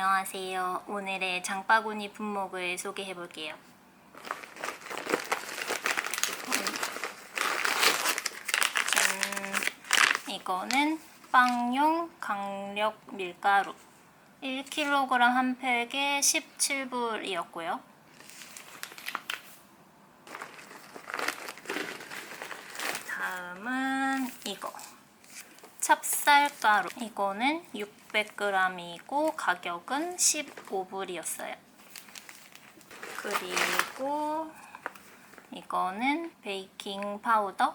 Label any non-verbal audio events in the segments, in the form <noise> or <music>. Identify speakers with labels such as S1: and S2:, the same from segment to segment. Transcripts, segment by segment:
S1: 안녕하세요. 오늘의 장바구니 품목을 소개해 볼게요. 짠. 이거는 빵용 강력 밀가루 1kg 한 팩에 17불이었고요. 다음은 이거 찹쌀가루 이거는 600g이고 가격은 15불이었어요. 그리고 이거는 베이킹 파우더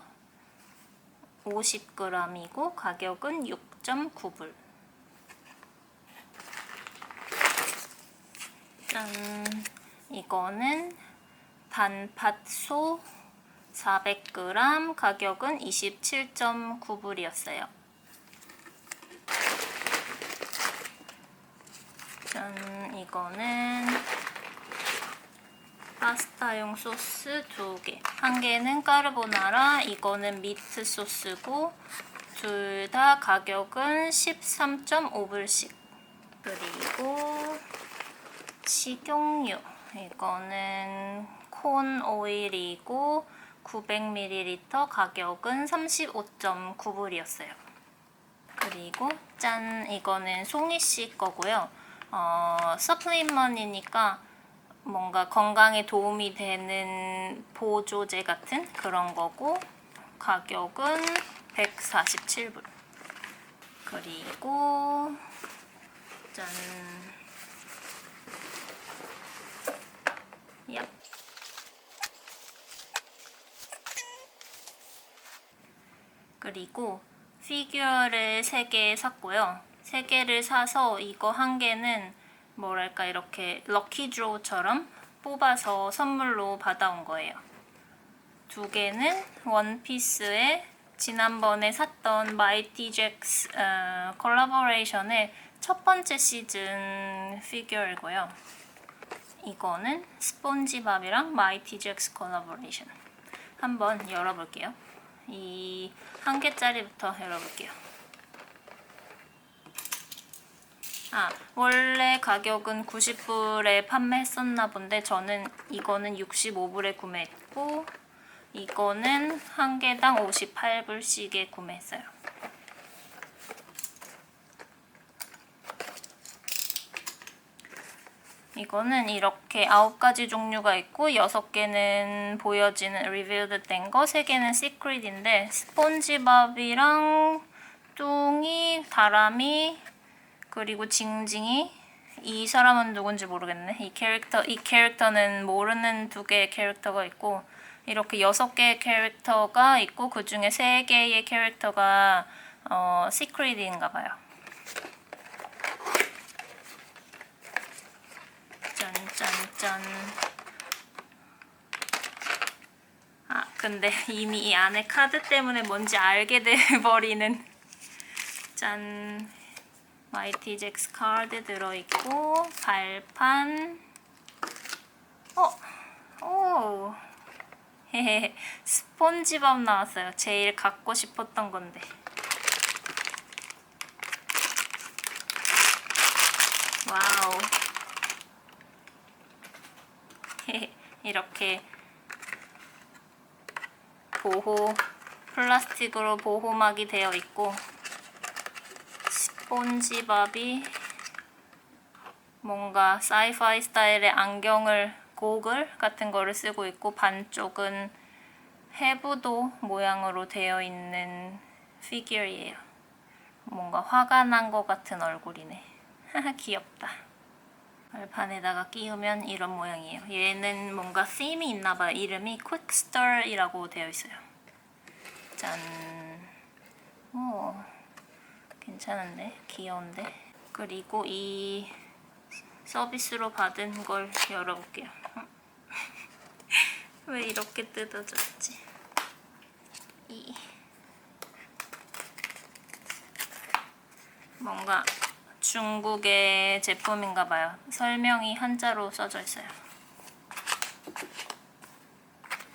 S1: 50g이고 가격은 6.9불. 짠. 이거는 단팥소 400g 가격은 27.9불이었어요. 짠, 이거는 파스타용 소스 두 개. 한 개는 까르보나라, 이거는 미트 소스고 둘 다 가격은 13.5불씩. 그리고 식용유. 이거는 콘 오일이고 900ml 가격은 35.9불이었어요. 그리고 짠 이거는 송이 씨 거고요. 어, 서플리먼이니까 뭔가 건강에 도움이 되는 보조제 같은 그런 거고 가격은 147불. 그리고 짠. 얍. 그리고 피규어를 3개 샀고요. 3개를 사서 이거 한 개는 뭐랄까 이렇게 럭키 드로우처럼 뽑아서 선물로 받아온 거예요. 두 개는 원피스에 지난번에 샀던 마이티 잭스 어, 콜라보레이션의 첫 번째 시즌 피규어이고요. 이거는 스폰지밥이랑 마이티 잭스 콜라보레이션. 한번 열어볼게요. 이 한 개짜리부터 열어볼게요. 아, 원래 가격은 90불에 판매했었나 본데 저는 이거는 65불에 구매했고 이거는 한 개당 58불씩에 구매했어요. 이거는 이렇게 아홉 가지 종류가 있고 여섯 개는 보여지는 리뷰드 된 거, 세 개는 시크릿인데 스폰지밥이랑 뚱이, 다람이 그리고 징징이 이 사람은 누군지 모르겠네. 이 캐릭터 이 캐릭터는 모르는 두 개의 캐릭터가 있고 이렇게 여섯 개의 캐릭터가 있고 그 중에 세 개의 캐릭터가 어 시크릿인가 봐요. 짠짠짠. 아, 근데 <laughs> 이미 이 안에 카드 때문에 뭔지 알게 돼 버리는 짠. 잭스 카드 들어있고 발판. 어? 오. 헤헤 <laughs> 스폰지밥 나왔어요. 제일 갖고 싶었던 건데. 와우. <laughs> 이렇게 보호 플라스틱으로 보호막이 되어 있고. 스 폰지밥이 뭔가 사이파이 스타일의 안경을 고글 같은 거를 쓰고 있고 반쪽은 해부도 모양으로 되어 있는 피규어예요. 뭔가 화가 난 것 같은 얼굴이네. 귀엽다. 발판에다가 끼우면 이런 모양이에요. 얘는 뭔가 팀이 있나 봐요. 이름이 퀵스터이라고 되어 있어요. 짠. 오. 괜찮은데? 귀여운데? 그리고 이 서비스로 받은 걸 열어볼게요. <laughs> 왜 이렇게 뜯어졌지? 이 뭔가 중국의 제품인가 봐요. 설명이 한자로 써져 있어요.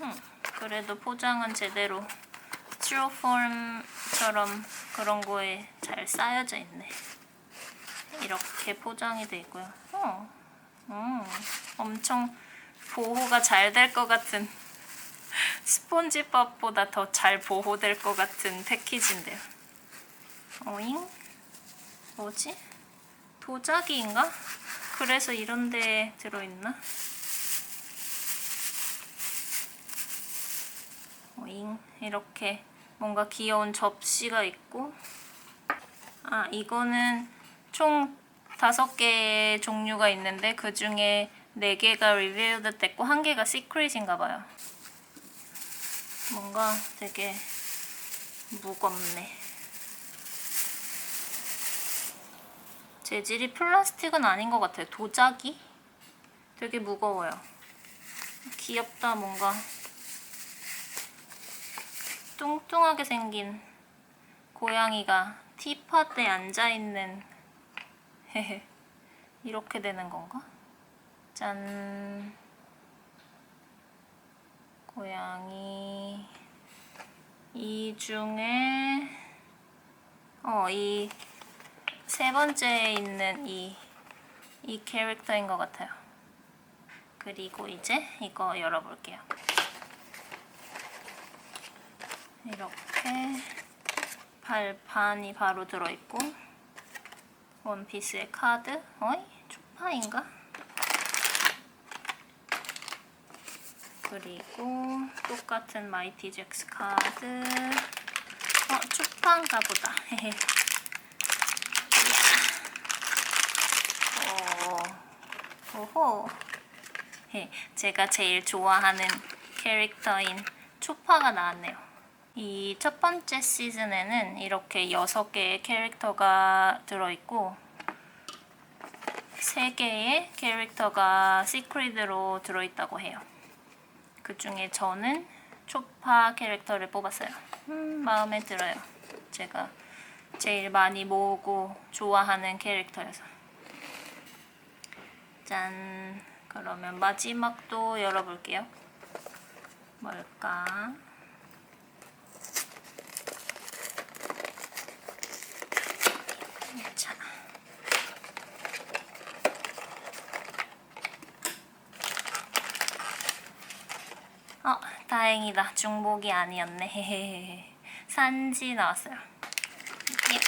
S1: 음, 그래도 포장은 제대로 스티로폼 처럼 그런 거에 잘 쌓여져 있네. 이렇게 포장이 돼 있고요. 어, 음, 엄청 보호가 잘 될 것 같은 <laughs> 스폰지밥보다 더 잘 보호될 것 같은 패키지인데요. 어잉? 뭐지? 도자기인가? 그래서 이런 데에 들어있나? 어잉 이렇게 뭔가 귀여운 접시가 있고 아 이거는 총 다섯 개의 종류가 있는데 그 중에 네 개가 리뷰드 됐고 한 개가 시크릿인가 봐요. 뭔가 되게 무겁네. 재질이 플라스틱은 아닌 것 같아요. 도자기? 되게 무거워요. 귀엽다 뭔가. 뚱뚱하게 생긴 고양이가 티팟에 앉아있는 <laughs> 이렇게 되는 건가? 짠 고양이 이 중에 어 이 세 번째에 있는 이이 캐릭터인 것 같아요. 그리고 이제 이거 열어볼게요. 이렇게 발판이 바로 들어있고 원피스의 카드 어이? 초파인가? 그리고 똑같은 마이티 잭스 카드 어? 초파인가 보다. 오. <laughs> 오호 예, 제가 제일 좋아하는 캐릭터인 초파가 나왔네요. 이 첫 번째 시즌에는 이렇게 여섯 개의 캐릭터가 들어있고 세 개의 캐릭터가 시크릿으로 들어있다고 해요. 그 중에 저는 초파 캐릭터를 뽑았어요. 음, 마음에 들어요. 제가 제일 많이 모으고 좋아하는 캐릭터여서. 짠. 그러면 마지막도 열어볼게요. 뭘까? 자. 어, 다행이다. 중복이 아니었네. <laughs> 산지 나왔어요. 예.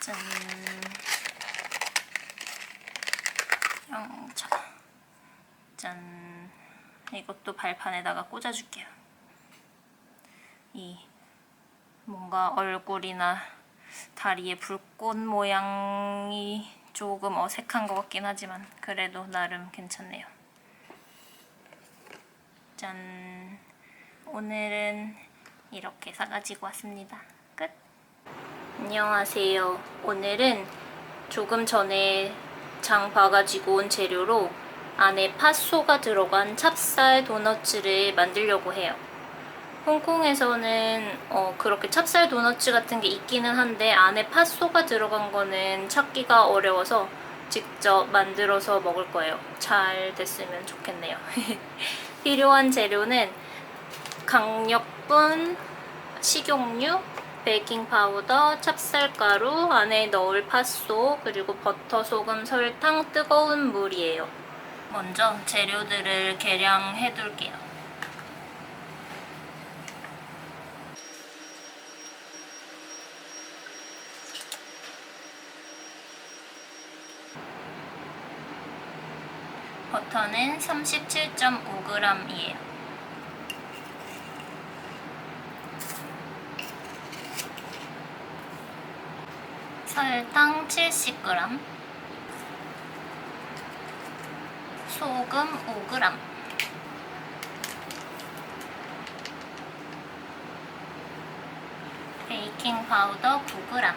S1: 짠. 짠. 이것도 발판에다가 꽂아줄게요. 이 뭔가 얼굴이나 다리에 불꽃 모양이 조금 어색한 것 같긴 하지만 그래도 나름 괜찮네요. 짠. 오늘은 이렇게 사가지고 왔습니다. 끝. 안녕하세요. 오늘은 조금 전에 장 봐가지고 온 재료로 안에 팥소가 들어간 찹쌀 도너츠를 만들려고 해요. 홍콩에서는 어, 그렇게 찹쌀 도너츠 같은 게 있기는 한데 안에 팥소가 들어간 거는 찾기가 어려워서 직접 만들어서 먹을 거예요. 잘 됐으면 좋겠네요. <laughs> 필요한 재료는 강력분, 식용유, 베이킹 파우더, 찹쌀가루, 안에 넣을 팥소, 그리고 버터, 소금, 설탕, 뜨거운 물이에요. 먼저 재료들을 계량해 둘게요. 버터는 37.5g이에요. 설탕 70g, 소금 5g, 베이킹 파우더 9g,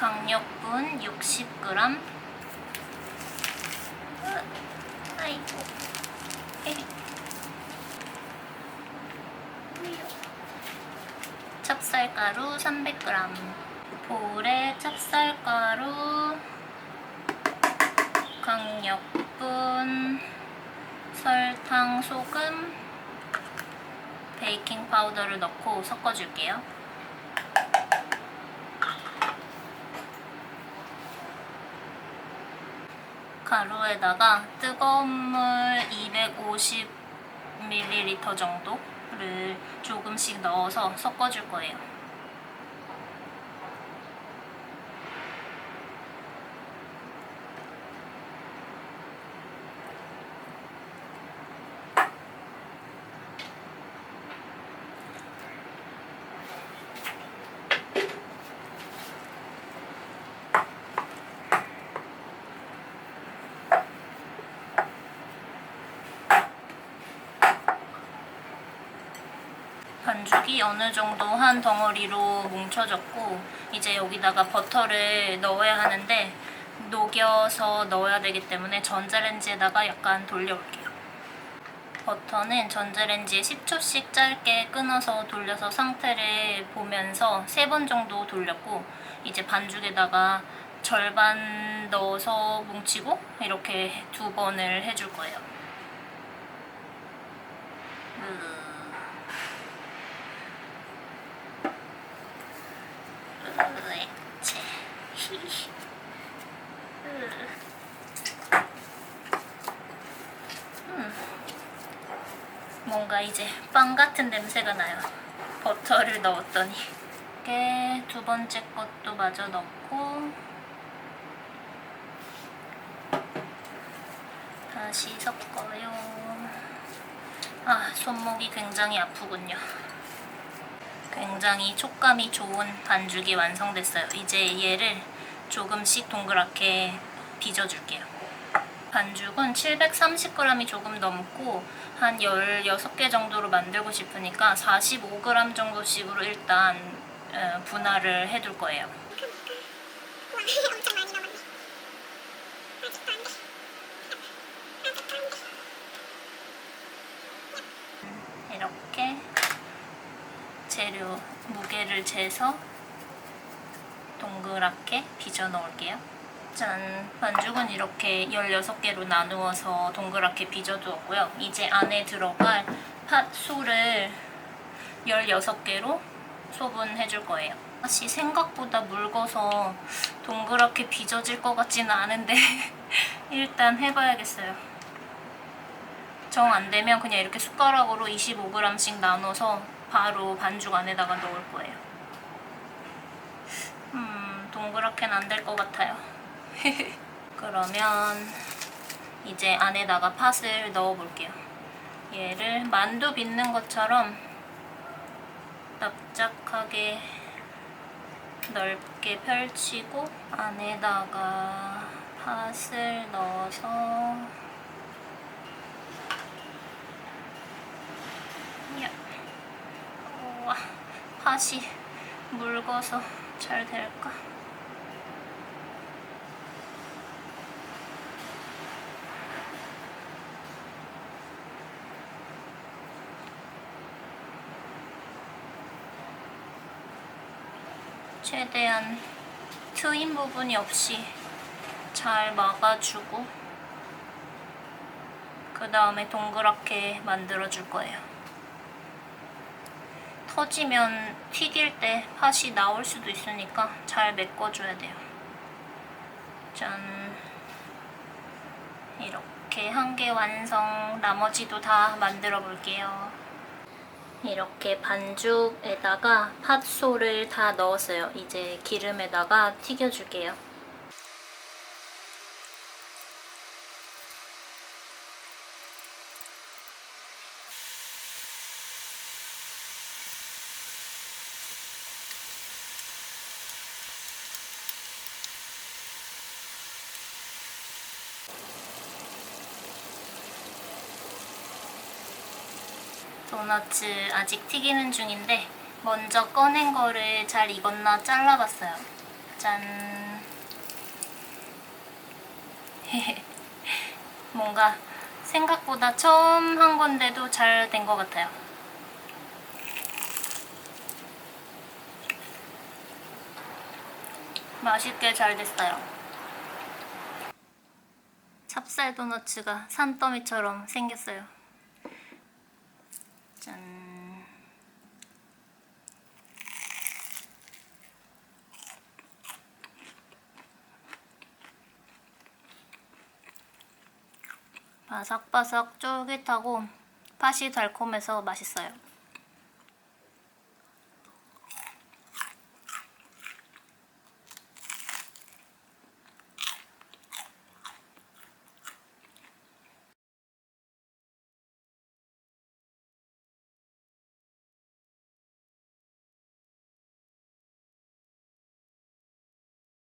S1: 강력분 60g, 으, 아이고. 찹쌀가루 300g 볼에 찹쌀가루 육항역분, 설탕, 소금, 베이킹 파우더를 넣고 섞어줄게요. 가루에다가 뜨거운 물 250ml 정도를 조금씩 넣어서 섞어줄 거예요. 반죽이 어느 정도 한 덩어리로 뭉쳐졌고 이제 여기다가 버터를 넣어야 하는데 녹여서 넣어야 되기 때문에 전자레인지에다가 약간 돌려올게요. 버터는 전자레인지에 10초씩 짧게 끊어서 돌려서 상태를 보면서 3번 정도 돌렸고 이제 반죽에다가 절반 넣어서 뭉치고 이렇게 두 번을 해줄 거예요. 으... 으이치. 히. 으. 음. 뭔가 이제 빵 같은 냄새가 나요. 버터를 넣었더니. 이렇게 두 번째 것도 마저 넣고 다시 섞어요. 아, 손목이 굉장히 아프군요. 굉장히 촉감이 좋은 반죽이 완성됐어요. 이제 얘를 조금씩 동그랗게 빚어줄게요. 반죽은 730g이 조금 넘고 한 16개 정도로 만들고 싶으니까 45g 정도씩으로 일단 어, 분할을 해둘 거예요. 이렇게 재료 무게를 재서 동그랗게 빚어 넣을게요. 짠! 반죽은 이렇게 16개로 나누어서 동그랗게 빚어 두었고요. 이제 안에 들어갈 팥소를 16개로 소분해 줄 거예요. 팥이 생각보다 묽어서 동그랗게 빚어질 것 같지는 않은데 <laughs> 일단 해봐야겠어요. 정 안 되면 그냥 이렇게 숟가락으로 25g씩 나눠서 바로 반죽 안에다가 넣을 거예요. 음, 동그랗게는 안 될 것 같아요. <laughs> 그러면 이제 안에다가 팥을 넣어 볼게요. 얘를 만두 빚는 것처럼 납작하게 넓게 펼치고 안에다가 팥을 넣어서 야. 우와, 팥이 묽어서 잘 될까? 최대한 트인 부분이 없이 잘 막아주고 그 다음에 동그랗게 만들어줄 거예요. 터지면 튀길 때 팥이 나올 수도 있으니까 잘 메꿔줘야 돼요. 짠. 이렇게 한 개 완성. 나머지도 다 만들어 볼게요. 이렇게 반죽에다가 팥소를 다 넣었어요. 이제 기름에다가 튀겨줄게요. 도너츠 아직 튀기는 중인데 먼저 꺼낸 거를 잘 익었나 잘라봤어요. 짠. <laughs> 뭔가 생각보다 처음 한 건데도 잘 된 것 같아요. 맛있게 잘 됐어요. 찹쌀 도너츠가 산더미처럼 생겼어요. 바삭바삭 쫄깃하고 팥이 달콤해서 맛있어요.